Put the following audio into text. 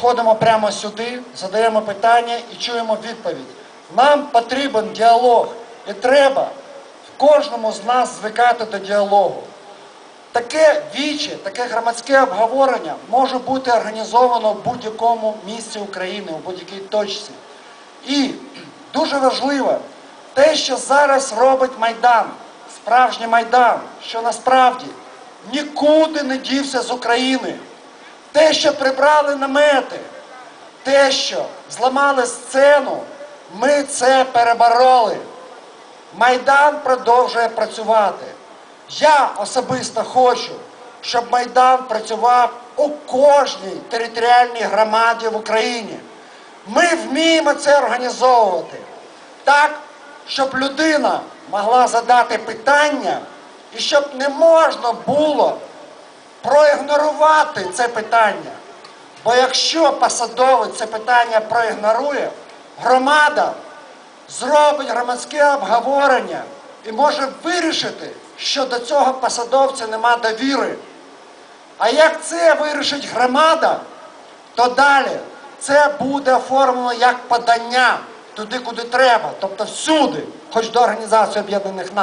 підходимо прямо сюди, задаємо питання і чуємо відповідь. Нам потрібен діалог, і треба в кожному з нас звикати до діалогу. Таке віче, таке громадське обговорення може бути організовано в будь-якому місці України, у будь-якій точці. І дуже важливо те, що зараз робить Майдан, справжній Майдан, що насправді нікуди не дівся з України. Те, що прибрали намети, те, що зламали сцену, ми це перебороли. Майдан продовжує працювати. Я особисто хочу, щоб Майдан працював у кожній територіальній громаді в Україні. Ми вміємо це організовувати так, щоб людина могла задати питання і щоб не можна було проігнорувати це питання. Бо якщо посадовець це питання проігнорує, громада зробить громадське обговорення і може вирішити, що до цього посадовця нема довіри. А як це вирішить громада, то далі це буде оформлено як подання туди, куди треба, тобто всюди, хоч до Організації Об'єднаних Націй.